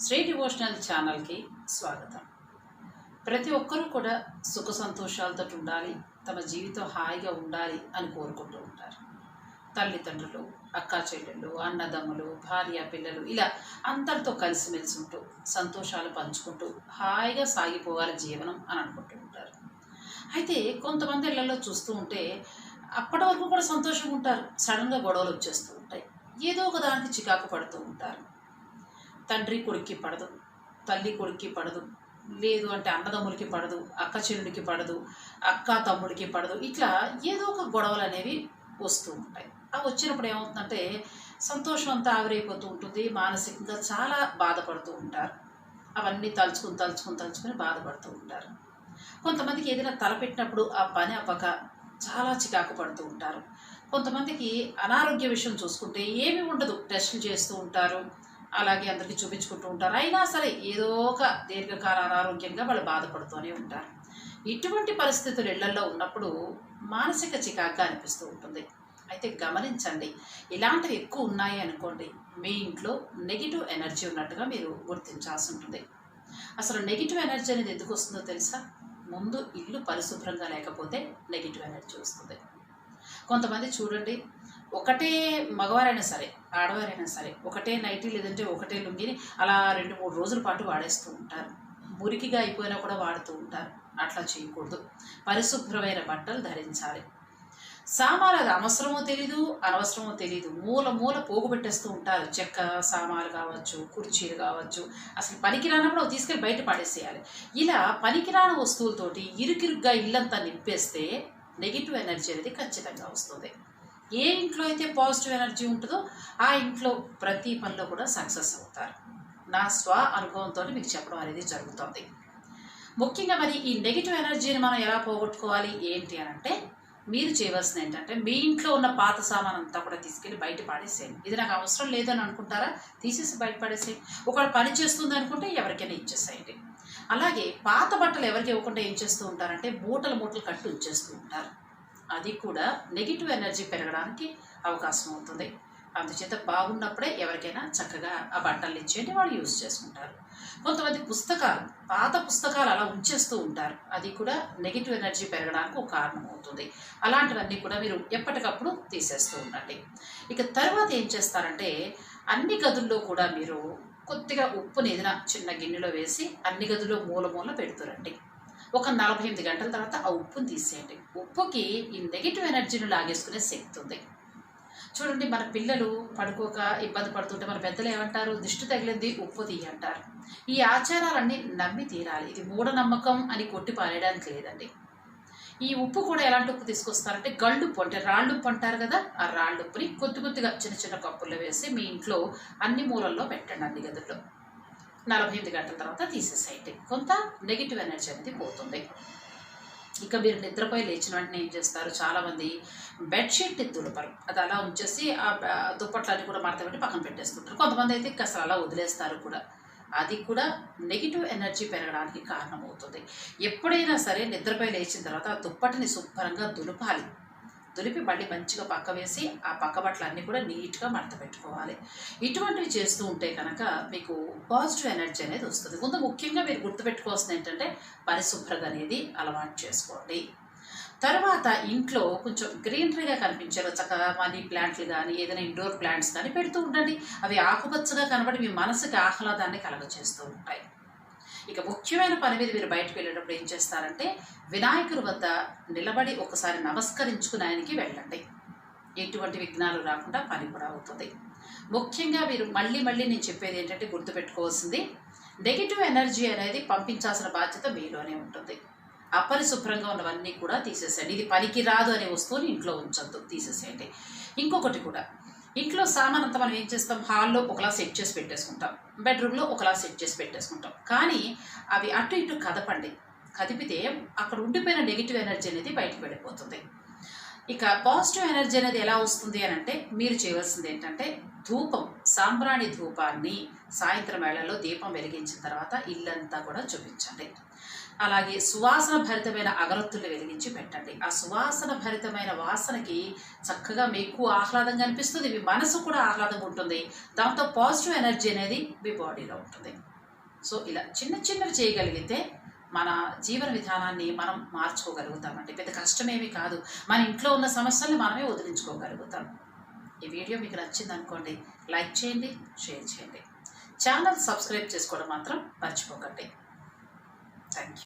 Shri devotional ఛానల్కి స్వాగతం. ప్రతి ఒక్కరూ కూడా సుఖ సంతోషాలతో ఉండాలి తమ జీవితం హాయిగా ఉండాలి అని కోరుకుంటూ ఉంటారు. తల్లిదండ్రులు అక్కా చెల్లెళ్ళు అన్నదమ్ములు భార్య పిల్లలు ఇలా అందరితో కలిసిమెలిసి ఉంటూ సంతోషాలు పంచుకుంటూ హాయిగా సాగిపోవాలి జీవనం అని అనుకుంటూ ఉంటారు. అయితే కొంతమంది ఇళ్ళలో చూస్తూ ఉంటే అప్పటి వరకు కూడా సంతోషంగా ఉంటారు. సడన్గా గొడవలు వచ్చేస్తూ ఉంటాయి. ఏదో ఒక దానికి చికాకు పడుతూ ఉంటారు. తండ్రి కొడుక్కి పడదు. తల్లి కొడుక్కి పడదు. లేదు అంటే అన్నదమ్ములకి పడదు. అక్క చెల్లుడికి పడదు. అక్క తమ్ముడికి పడదు. ఇట్లా ఏదో ఒక గొడవలు అనేవి వస్తూ ఉంటాయి. అవి వచ్చినప్పుడు ఏమవుతుందంటే సంతోషం అంతా ఆవిరైపోతూ ఉంటుంది. మానసికంగా చాలా బాధపడుతూ ఉంటారు. అవన్నీ తలుచుకుని తలుచుకుని తలుచుకుని బాధపడుతూ ఉంటారు. కొంతమందికి ఏదైనా తలపెట్టినప్పుడు ఆ పని అవ్వక చాలా చికాకు పడుతూ ఉంటారు. కొంతమందికి అనారోగ్య విషయం చూసుకుంటే ఏమీ ఉండదు. టెస్టులు చేస్తూ ఉంటారు. అలాగే అందరికీ చూపించుకుంటూ ఉంటారు. అయినా సరే ఏదో ఒక దీర్ఘకాల అనారోగ్యంగా వాళ్ళు బాధపడుతూనే ఉంటారు. ఇటువంటి పరిస్థితులు ఇళ్ళలో ఉన్నప్పుడు మానసిక చికాగ్గా అనిపిస్తూ ఉంటుంది. అయితే గమనించండి ఇలాంటివి ఎక్కువ ఉన్నాయి అనుకోండి మీ ఇంట్లో నెగిటివ్ ఎనర్జీ ఉన్నట్టుగా మీరు గుర్తించాల్సి ఉంటుంది. అసలు నెగిటివ్ ఎనర్జీ అనేది ఎందుకు వస్తుందో తెలుసా? ముందు ఇల్లు పరిశుభ్రంగా లేకపోతే నెగిటివ్ ఎనర్జీ వస్తుంది. కొంతమంది చూడండి ఒకటే మగవారైనా సరే ఆడవారైనా సరే ఒకటే నైటీ లేదంటే ఒకటే లుంగిని అలా రెండు మూడు రోజుల పాటు వాడేస్తూ ఉంటారు. మురికిగా అయిపోయినా కూడా వాడుతూ ఉంటారు. అట్లా చేయకూడదు. పరిశుభ్రమైన బట్టలు ధరించాలి. సామాన్లు అది అవసరమో తెలీదు అనవసరమో తెలీదు. మూల మూల పోగు పెట్టేస్తూ ఉంటారు. చెక్క సామాన్లు కావచ్చు కుర్చీలు కావచ్చు. అసలు పనికిరానప్పుడు అవి తీసుకెళ్ళి బయట పడేసేయాలి. ఇలా పనికిరాని వస్తువులతోటి ఇరుకిరుగ్గా ఇల్లంతా నింపేస్తే నెగిటివ్ ఎనర్జీ అనేది ఖచ్చితంగా వస్తుంది. ఏ ఇంట్లో అయితే పాజిటివ్ ఎనర్జీ ఉంటుందో ఆ ఇంట్లో ప్రతి పనిలో కూడా సక్సెస్ అవుతారు. నా స్వ అనుభవంతో మీకు చెప్పడం అనేది జరుగుతుంది. ముఖ్యంగా మరి ఈ నెగిటివ్ ఎనర్జీని మనం ఎలా పోగొట్టుకోవాలి? ఏంటి అని అంటే మీరు చేయవలసింది ఏంటంటే మీ ఇంట్లో ఉన్న పాత సామాన్ అంతా కూడా తీసుకెళ్ళి బయట పడేసేయండి. ఇది నాకు అవసరం లేదని అనుకుంటారా? తీసేసి బయట పాడేసేయండి. ఒకవేళ పని చేస్తుంది అనుకుంటే ఎవరికైనా ఇచ్చేసేయండి. అలాగే పాత బట్టలు ఎవరికి ఇవ్వకుండా ఏం చేస్తూ ఉంటారంటే మూటలు మూటలు కట్టి ఉంచేస్తూ ఉంటారు. అది కూడా నెగిటివ్ ఎనర్జీ పెరగడానికి అవకాశం అవుతుంది అందుచేత బాగున్నప్పుడే ఎవరికైనా చక్కగా ఆ బట్టలు ఇచ్చేయండి వాళ్ళు యూజ్ చేసుకుంటారు. కొంతమంది పుస్తకాలు పాత పుస్తకాలు అలా ఉంచేస్తూ ఉంటారు. అది కూడా నెగిటివ్ ఎనర్జీ పెరగడానికి ఒక కారణం అవుతుంది. అలాంటివన్నీ కూడా మీరు ఎప్పటికప్పుడు తీసేస్తూ ఉండండి. ఇక తర్వాత ఏం చేస్తారంటే అన్ని గదుల్లో కూడా మీరు కొద్దిగా ఉప్పుని ఏదైనా చిన్న గిన్నెలో వేసి అన్ని గదుల్లో మూల మూల పెడుతురండి ఒక నలభై ఎనిమిది గంటల తర్వాత ఆ ఉప్పుని తీసేయండి. ఉప్పుకి ఈ నెగిటివ్ ఎనర్జీని లాగేసుకునే శక్తి ఉంది. చూడండి మన పిల్లలు పడుకోక ఇబ్బంది పడుతుంటే మన పెద్దలు ఏమంటారు? దిష్టి తగిలింది ఉప్పు తీయంటారు. ఈ ఆచారాలన్నీ నమ్మి తీరాలి. ఇది మూఢనమ్మకం అని కొట్టి పారేయడానికి లేదండి. ఈ ఉప్పు కూడా ఎలాంటి ఉప్పు తీసుకొస్తారంటే గళ్ళుప్పు అంటే రాళ్ళుప్పు అంటారు కదా ఆ రాళ్ళుప్పుని కొద్ది కొద్దిగా చిన్న చిన్న కప్పుల్లో వేసి మీ ఇంట్లో అన్ని మూలల్లో పెట్టండి అన్ని గదుల్లో. నలభై ఎనిమిది గంటల తర్వాత తీసేసేయండి. కొంత నెగిటివ్ ఎనర్జీ అనేది పోతుంది. ఇక మీరు నిద్రపోయి లేచిన వెంటనే ఏం చేస్తారు? చాలామంది బెడ్షీట్ దులపరు. అది అలా ఉంచేసి ఆ దుప్పట్లన్నీ కూడా మడత పక్కన పెట్టేస్తుంటారు కొంతమంది అయితే ఇంకా అసలు అలా వదిలేస్తారు కూడా. అది కూడా నెగిటివ్ ఎనర్జీ పెరగడానికి కారణమవుతుంది. ఎప్పుడైనా సరే నిద్రపై లేచిన తర్వాత ఆ దుప్పటిని శుభ్రంగా దులపాలి. దులిపి మళ్ళీ మంచిగా పక్క వేసి ఆ పక్క బట్టలన్నీ కూడా నీట్గా మడత పెట్టుకోవాలి. ఇటువంటివి చేస్తూ ఉంటే కనుక మీకు పాజిటివ్ ఎనర్జీ అనేది వస్తుంది. ముందు ముఖ్యంగా మీరు గుర్తుపెట్టుకోవాల్సింది ఏంటంటే పరిశుభ్రత అనేది అలవాటు చేసుకోండి. తర్వాత ఇంట్లో కొంచెం గ్రీనరీగా కనిపించేలా చక్కగా మనీ ప్లాంట్లు కానీ ఏదైనా ఇండోర్ ప్లాంట్స్ కానీ పెడుతూ ఉండండి. అవి ఆకుపచ్చగా కనబడి మీ మనసుకి ఆహ్లాదాన్ని కలగజేస్తూ ఉంటాయి. ఇక ముఖ్యమైన పని మీద మీరు బయటకు వెళ్ళేటప్పుడు ఏం చేస్తారంటే వినాయకుడి వద్ద నిలబడి ఒకసారి నమస్కరించుకుని ఆయనకి వెళ్ళండి. ఎటువంటి విఘ్నాలు రాకుండా పని కూడా అవుతుంది. ముఖ్యంగా మీరు మళ్ళీ మళ్ళీ నేను చెప్పేది ఏంటంటే గుర్తుపెట్టుకోవాల్సింది నెగిటివ్ ఎనర్జీ అనేది పంపించాల్సిన బాధ్యత మీలోనే ఉంటుంది. అపరిశుభ్రంగా ఉన్నవన్నీ కూడా తీసేసేయండి. ఇది పనికి రాదు అనే వస్తువుని ఇంట్లో ఉంచద్దు తీసేసేయండి. ఇంకొకటి కూడా ఇంట్లో సామాన్ అంతా మనం ఏం చేస్తాం? హాల్లో ఒకలా సెట్ చేసి పెట్టేసుకుంటాం. బెడ్రూమ్లో ఒకలా సెట్ చేసి పెట్టేసుకుంటాం. కానీ అవి అటు ఇటు కదపండి. కదిపితే అక్కడ ఉండిపోయిన నెగిటివ్ ఎనర్జీ అనేది బయటకు వెళ్ళిపోతుంది. ఇక పాజిటివ్ ఎనర్జీ అనేది ఎలా వస్తుంది అని అంటే మీరు చేయవలసింది ఏంటంటే ధూపం సాంబ్రాణి ధూపాన్ని సాయంత్రం వేళల్లో దీపం వెలిగించిన తర్వాత ఇల్లంతా కూడా చూపించండి. అలాగే సువాసన భరితమైన అగరత్తులు వెలిగించి పెట్టండి. ఆ సువాసన భరితమైన వాసనకి చక్కగా మీకు ఆహ్లాదంగా అనిపిస్తుంది మీ మనసు కూడా ఆహ్లాదంగా ఉంటుంది. దాంతో పాజిటివ్ ఎనర్జీ అనేది మీ బాడీలో ఉంటుంది. సో ఇలా చిన్న చిన్నవి చేయగలిగితే మన జీవన విధానాన్ని మనం మార్చుకోగలుగుతామండి. పెద్ద కష్టమేమీ కాదు. మన ఇంట్లో ఉన్న సమస్యల్ని మనమే వదిలించుకోగలుగుతాం. ఈ వీడియో మీకు నచ్చింది అనుకోండి లైక్ చేయండి షేర్ చేయండి. ఛానల్ సబ్స్క్రైబ్ చేసుకోవడం మాత్రం మర్చిపోకండి. Thank you